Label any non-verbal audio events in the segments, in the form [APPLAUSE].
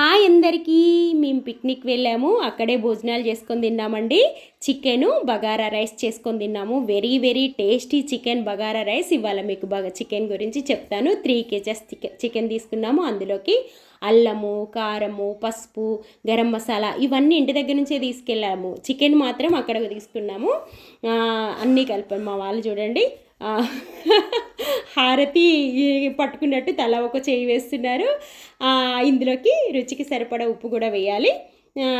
Hi అందరికీ మేము picnic వెళ్ళాము. అక్కడే భోజనాలు చేసుకొని తిన్నామండి. చికెను బగారా రైస్ చేసుకొని తిన్నాము. Very very tasty chicken bagara rice. ఇవాళ మీకు బాగా చికెన్ గురించి చెప్తాను. త్రీ కేజెస్ చికెన్ తీసుకున్నాము. అందులోకి అల్లము కారము పసుపు గరం మసాలా ఇవన్నీ ఇంటి దగ్గర నుంచే తీసుకెళ్ళాము. చికెన్ మాత్రం అక్కడ తీసుకున్నాము. అన్నీ కలిపాము మా వాళ్ళు చూడండి. [LAUGHS] హారతి పట్టుకున్నట్టు తల ఒక చేయి వేస్తున్నారు. ఇందులోకి రుచికి సరిపడా ఉప్పు కూడా వేయాలి.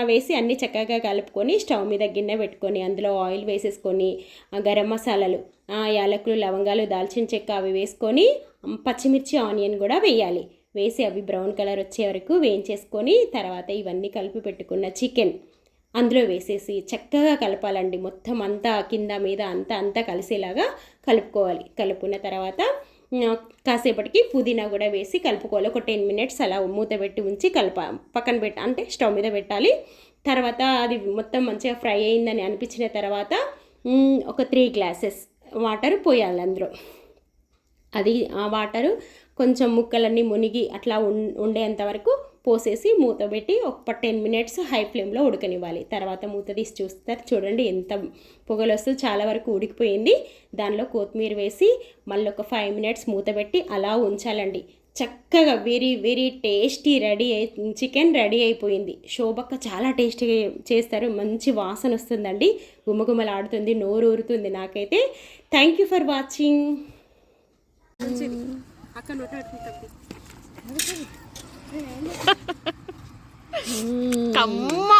వేసి అన్నీ చక్కగా కలుపుకొని స్టవ్ మీద గిన్నె పెట్టుకొని అందులో ఆయిల్ వేసేసుకొని గరం మసాలాలు యాలకులు లవంగాలు దాల్చిన చెక్క అవి వేసుకొని పచ్చిమిర్చి ఆనియన్ కూడా వేయాలి. వేసి అవి బ్రౌన్ కలర్ వచ్చే వరకు వేయించేసుకొని తర్వాత ఇవన్నీ కలిపి పెట్టుకున్న చికెన్. అందులో వేసేసి చక్కగా కలపాలండి. మొత్తం అంతా కింద మీద అంతా అంతా కలిసేలాగా కలుపుకోవాలి. కలుపుకున్న తర్వాత కాసేపటికి పుదీనా కూడా వేసి కలుపుకోవాలి. ఒక టెన్ మినిట్స్ అలా మూత పెట్టి ఉంచి కలప పక్కన పెట్ట అంటే స్టవ్ మీద పెట్టాలి. తర్వాత అది మొత్తం మంచిగా ఫ్రై అయిందని అనిపించిన తర్వాత ఒక త్రీ గ్లాసెస్ వాటర్ పోయాలి అందులో. అది ఆ వాటరు కొంచెం ముక్కలన్నీ మునిగి అట్లా ఉం- ఉండేంత వరకు పోసేసి మూత పెట్టి ఒక టెన్ మినిట్స్ హై ఫ్లేమ్లో ఉడకనివ్వాలి. తర్వాత మూత తీసి చూస్తారు. చూడండి ఎంత పొగలు వస్తుంది. చాలా వరకు ఉడికిపోయింది. దానిలో కొత్తిమీర వేసి మళ్ళీ ఒక ఫైవ్ మినిట్స్ మూత పెట్టి అలా ఉంచాలండి. చక్కగా వెరీ వెరీ టేస్టీ రెడీ అయి చికెన్ రెడీ అయిపోయింది. శోభక్క చాలా టేస్టీగా చేస్తారు. మంచి వాసన వస్తుందండి. గుమగుమలాడుతుంది. నోరు ఊరుతుంది నాకైతే. థ్యాంక్ యూ ఫర్ వాచింగ్ అక్కడ ขำม